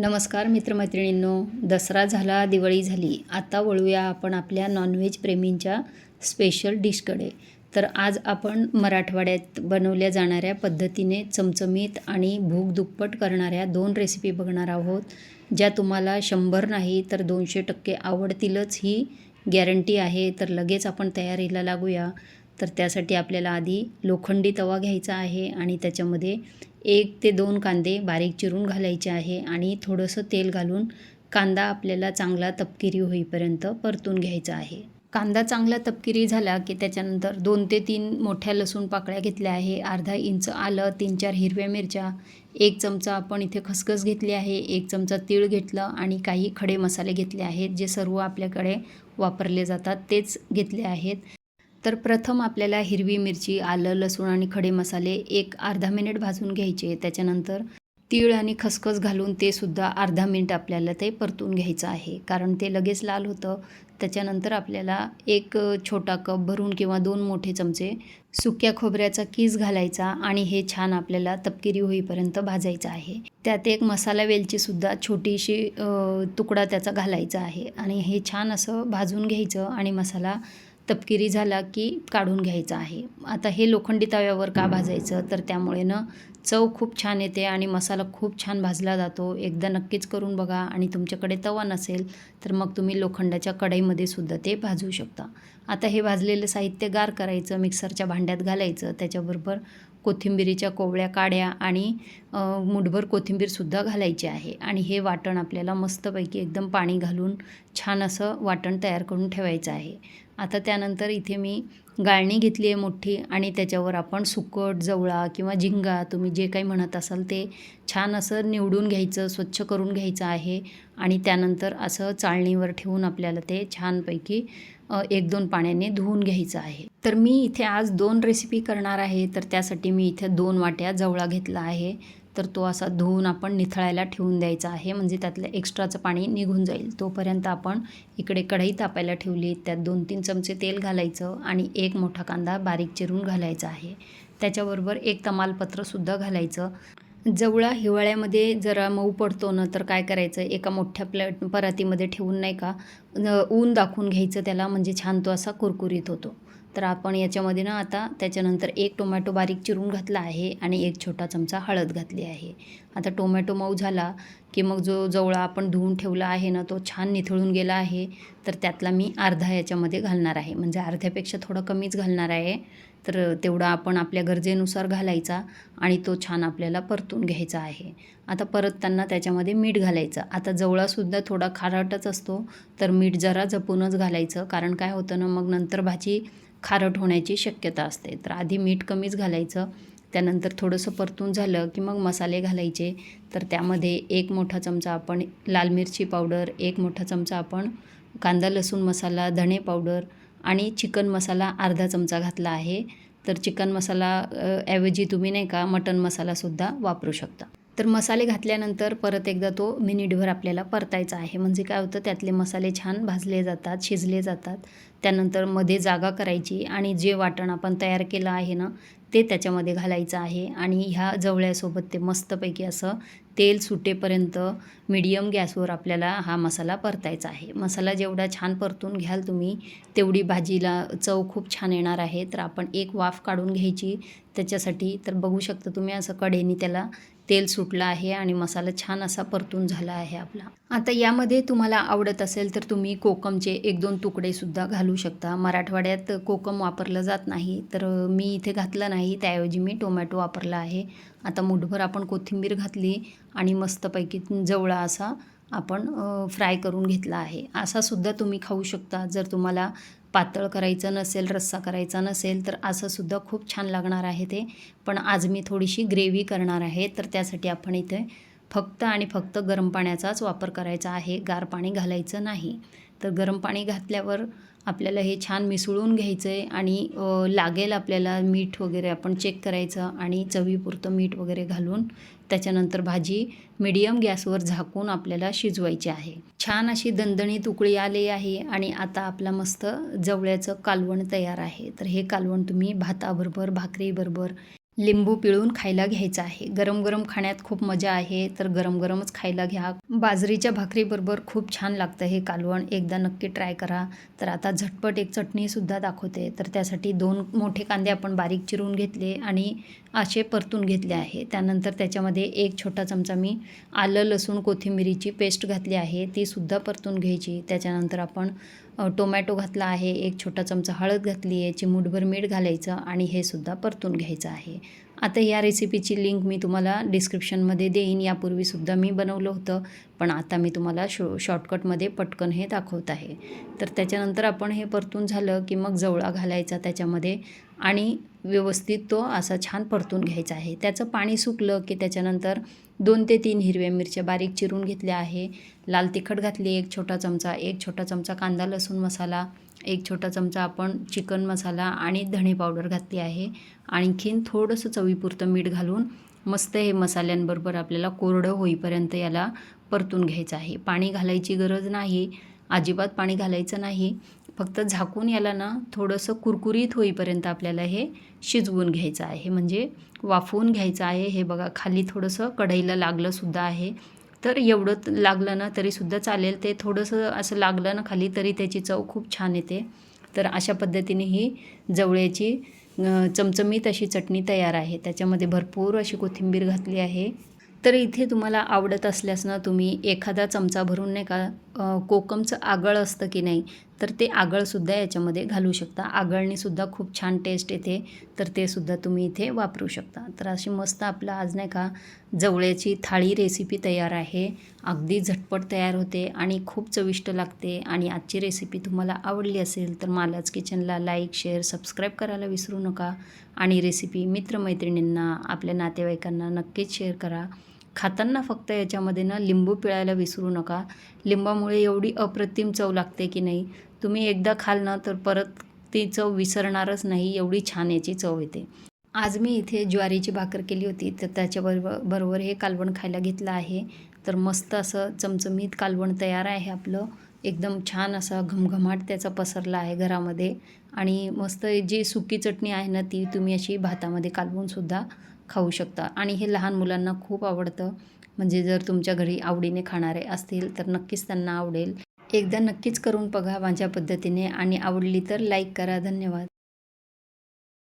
नमस्कार मित्रमैत्रिणींनो दसरा झाला दिवाळी झाली. आता वळूया आपण आपल्या नॉनव्हेज प्रेमींच्या स्पेशल डिशकडे तर आज आपण मराठवाड्यात बनवल्या जाणाऱ्या पद्धतीने चमचमीत आणि भूक दुप्पट करणाऱ्या दोन रेसिपी बघणार आहोत. ज्या तुम्हाला शंभर नाही तर दोनशे टक्के आवडतीलच ही गॅरंटी आहे. तर लगेच आपण तयारीला लागूया. तर त्यासाठी आपल्याला आधी लोखंडी तवा घ्यायचा आहे आणि त्याच्यामध्ये एक ते दोन कांदे बारीक चिरून घालायचे आहे आणि थोडंसं तेल घालून कांदा आपल्याला चांगला तपकिरी होईपर्यंत परतून घ्यायचा आहे. कांदा चांगला तपकिरी झाला की त्याच्यानंतर दोन ते तीन मोठ्या लसूण पाकळ्या घेतल्या आहे. अर्धा इंच आलं तीन चार हिरव्या मिरच्या एक चमचा आपण इथे खसखस घेतली आहे एक चमचा तीळ घेतलं आणि काही खडे मसाले घेतले आहेत जे सर्व आपल्याकडे वापरले जातात तेच घेतले आहेत. तर प्रथम आपल्याला हिरवी मिरची आलं लसूण आणि खडे मसाले एक अर्धा मिनिट भाजून घ्यायचे. त्याच्यानंतर तीळ आणि खसखस घालून ते सुद्धा अर्धा मिनिट आपल्याला ते परतून घ्यायचं आहे. कारण ते लगेच लाल होतं. त्याच्यानंतर आपल्याला एक छोटा कप भरून किंवा दोन मोठे चमचे सुक्या खोबऱ्याचा कीस घालायचा आणि हे छान आपल्याला तपकिरी होईपर्यंत भाजायचं आहे. त्यात एक मसाला वेलचीसुद्धा छोटीशी तुकडा त्याचा घालायचा आहे. आणि हे छान असं भाजून घ्यायचं आणि मसाला तपकिरी झाला की काढून घ्यायचा आहे. आता हे लोखंडी तव्यावर का भाजायचं? तर त्यामुळे ना चव खूप छान येते आणि मसाला खूप छान भाजला जातो. एकदा नक्कीच करून बघा आणि तुमच्याकडे तवा नसेल तर मग तुम्ही लोखंडाच्या कढईमध्ये सुद्धा ते भाजू शकता. आता हे भाजलेलं साहित्य गार करायचं मिक्सरच्या भांड्यात घालायचं त्याच्याबरोबर कोथिंबिरीच्या कोवळ्या काड्या आणि मुठभर कोथिंबीरसुद्धा घालायची आहे. आणि हे वाटण आपल्याला मस्तपैकी एकदम पाणी घालून छान असं वाटण तयार करून ठेवायचं आहे. आता त्यानंतर इथे मी गाळणी घेतली आहे मोठी आणि त्याच्यावर आपण सुकट जवळा किंवा झिंगा तुम्ही जे काही म्हणत असाल ते छान असं निवडून घ्यायचं स्वच्छ करून घ्यायचं आहे. आणि त्यानंतर असं चाळणीवर ठेवून आपल्याला ते छानपैकी एक दोन पाण्याने धुवून घ्यायचं आहे. तर मी इथे आज दोन रेसिपी करणार आहे. तर त्यासाठी मी इथे दोन वाट्या जवळा घेतला आहे. तर तो असा धुवून आपण निथळायला ठेवून द्यायचा आहे. म्हणजे त्यातलं एक्स्ट्राचं पाणी निघून जाईल. तोपर्यंत आपण इकडे कढई तापायला ठेवली. त्यात दोन तीन चमचे तेल घालायचं आणि एक मोठा कांदा बारीक चिरून घालायचा आहे. त्याच्याबरोबर एक तमालपत्रसुद्धा घालायचं. जवळा हिवाळ्यामध्ये जरा मऊ पडतो ना तर काय करायचं? एका मोठ्या प्लेट परातीमध्ये ठेवून नाही का ऊन दाखवून घ्यायचं त्याला म्हणजे छान तो असा कुरकुरीत होतो. तर आपण याच्यामध्ये ना आता त्याच्यानंतर एक टोमॅटो बारीक चिरून घातला आहे आणि एक छोटा चमचा हळद घातली आहे. आता टोमॅटो मऊ झाला की मग जो जवळा आपण धुवून ठेवला आहे ना तो छान निथळून गेला आहे. तर त्यातला मी अर्धा याच्यामध्ये घालणार आहे. म्हणजे अर्ध्यापेक्षा थोडं कमीच घालणार आहे. तर तेवढा आपण आपल्या गरजेनुसार घालायचा आणि तो छान आपल्याला परतून घ्यायचा आहे. आता परतताना त्याच्यामध्ये मीठ घालायचं. आता जवळासुद्धा थोडा खारटच असतो. तर मीठ जरा जपूनच घालायचं. कारण काय होतं ना मग नंतर भाजी खारट होण्याची शक्यता असते. तर आधी मीठ कमीच घालायचं. त्यानंतर थोडंसं परतून झालं की मग मसाले घालायचे. तर त्यामध्ये एक मोठा चमचा आपण लाल मिरची पावडर एक मोठा चमचा आपण कांदा लसूण मसाला धणे पावडर आणि चिकन मसाला अर्धा चमचा घातला आहे. तर चिकन मसाला ऐवजी तुम्ही नाही का मटन मसालासुद्धा वापरू शकता. तर मसाले घातल्यानंतर परत एकदा तो मिनिटभर आपल्याला परतायचा आहे. म्हणजे काय होतं त्यातले मसाले छान भाजले जातात शिजले जातात. त्यानंतरमध्ये जागा करायची आणि जे वाटण आपण तयार केलं आहे ना ते त्याच्यामध्ये घालायचं आहे. आणि ह्या जवळ्यासोबत ते मस्तपैकी असं तेल सुटेपर्यंत मीडियम गॅसवर आपल्याला हा मसाला परतायचा आहे. मसाला जेवढा छान परतून घ्याल तुम्ही तेवढी भाजीला चव खूप छान येणार आहे. तर आपण एक वाफ काढून घ्यायची त्याच्यासाठी. तर बघू शकता तुम्ही असं कढेनी त्याला तेल सुटलं आहे आणि मसाला छान असा परतून झाला आहे आपला. आता यामध्ये तुम्हाला आवडत असेल तर तुम्ही कोकमचे एक दोन तुकडेसुद्धा घालू शकता. मराठवाड्यात कोकम वापरलं जात नाही तर मी इथे घातलं नाही. त्याऐवजी मी टोमॅटो वापरला आहे. आता मुठभर आपण कोथिंबीर घातली आणि मस्तपैकी जवळा असा आपण फ्राय करून घेतला आहे. असासुद्धा तुम्ही खाऊ शकता जर तुम्हाला पातळ करायचं नसेल रस्सा करायचा नसेल तर असंसुद्धा खूप छान लागणार आहे ते. पण आज मी थोडीशी ग्रेव्ही करणार आहे तर त्यासाठी आपण इथे फक्त आणि फक्त गरम पाण्याचाच वापर करायचा आहे. गार पाणी घालायचं नाही. तर गरम पाणी घातल्यावर आपल्याला हे छान मिसळून घ्यायचं आहे आणि लागेल आपल्याला मीठ वगैरे आपण चेक करायचं आणि चवीपुरतं मीठ वगैरे घालून त्याच्यानंतर भाजी मिडियम गॅसवर झाकून आपल्याला शिजवायची आहे. छान अशी दणदणीत उकळी आली आहे आणि आता आपला मस्त जवळ्याचं कालवण तयार आहे. तर हे कालवण तुम्ही भाताबरोबर भाकरीबरोबर लिंबू पिळून खायला घ्यायचा आहे. गरम गरम खाण्यात खूप मजा आहे तर गरम गरमच खायला घ्या. बाजरीच्या भाकरीबरोबर खूप छान लागतं हे कालवण. एकदा नक्की ट्राय करा. तर आता झटपट एक चटणीसुद्धा दाखवते. तर त्यासाठी दोन मोठे कांदे आपण बारीक चिरून घेतले आणि असे परतून घेतले आहे. त्यानंतर त्याच्यामध्ये एक छोटा चमचा मी आलं लसूण कोथिंबिरीची पेस्ट घातली आहे. तीसुद्धा परतून घ्यायची. त्याच्यानंतर आपण टोमॅटो घातला आहे एक छोटा चमचा हळद घातली आहे चिमूटभर मीठ घालायचं आणि हे सुद्धा परतून घ्यायचं आहे. आता या रेसिपीची लिंक मी तुम्हाला डिस्क्रिप्शनमध्ये देईन. यापूर्वीसुद्धा मी बनवलं होतं पण आता मी तुम्हाला शो शॉर्टकटमध्ये पटकन हे दाखवत आहे. तर त्याच्यानंतर आपण हे परतून झालं की मग जवळा घालायचा. त्याच्यामध्ये आणि व्यवस्थित तो असा छान परतून घ्यायचा आहे. त्याचं पाणी सुकलं की त्याच्यानंतर दोन ते तीन हिरव्या मिरच्या बारीक चिरून घेतल्या आहे. लाल तिखट घातली एक छोटा चमचा एक छोटा चमचा कांदा लसूण मसाला एक छोटा चमचा आपण चिकन मसाला आणि धणे पावडर घातली आहे. आणखीन थोडंसं चवीपुरतं मीठ घालून मस्त हे मसाल्यांबरोबर आपल्याला कोरडं होईपर्यंत याला परतून घ्यायचं आहे. पाणी घालायची गरज नाही. अजिबात पाणी घालायचं नाही. फक्त झाकून याला ना थोडंसं कुरकुरीत होईपर्यंत आपल्याला हे शिजवून घ्यायचं आहे. म्हणजे वाफवून घ्यायचं आहे. हे बघा खाली थोडंसं कढईला लागलंसुद्धा आहे. तर एवढं लागलं ना तरीसुद्धा चालेल. ते थोडंसं असं लागलं ना खाली तरी त्याची चव खूप छान येते. तर अशा पद्धतीने ही जवळ्याची चमचमीत अशी चटणी तयार आहे. त्याच्यामध्ये भरपूर अशी कोथिंबीर घातली आहे. तर इथे तुम्हाला आवडत असल्यास ना तुम्ही एखादा चमचा भरून नाही का कोकमचं आगळ असतं की नाही तर ते आगळसुद्धा याच्यामध्ये घालू शकता. आगळणीसुद्धा खूप छान टेस्ट येते तर ते सुद्धा तुम्ही इथे वापरू शकता. तर अशी मस्त आपलं आज नाही का जवळ्याची थाळी रेसिपी तयार आहे. अगदी झटपट तयार होते आणि खूप चविष्ट लागते आणि आजची रेसिपी तुम्हाला आवडली असेल तर मालाच किचनला लाईक शेअर सबस्क्राईब करायला विसरू नका. आणि रेसिपी मित्रमैत्रिणींना आपल्या नातेवाईकांना नक्कीच शेअर करा. खाताना फक्त याच्यामध्ये ना लिंबू पिळायला विसरू नका. लिंबामुळे एवढी अप्रतिम चव लागते की नाही? तुम्ही एकदा खाल ना तर परत ती चव विसरणारच नाही एवढी छान याची चव येते. आज मी इथे ज्वारीची भाकर केली होती तर त्याच्याबरोबर बरोबर हे कालवण खायला घेतलं आहे. तर मस्त असं चमचमीत कालवण तयार आहे आपलं. एकदम छान असा घमघमाट त्याचा पसरला आहे घरामध्ये. आणि मस्त जी सुकी चटणी आहे ना ती तुम्ही अशी भातामध्ये कालवूनसुद्धा खाऊ शकता. आणि हे लहान मुलांना खूप आवडतं. म्हणजे जर तुमच्या घरी आवडीने खाणारे असतील तर नक्कीच त्यांना आवडेल. एकदा नक्कीच करून बघा माझ्या पद्धतीने. आणि आवडली तर लाईक करा. धन्यवाद.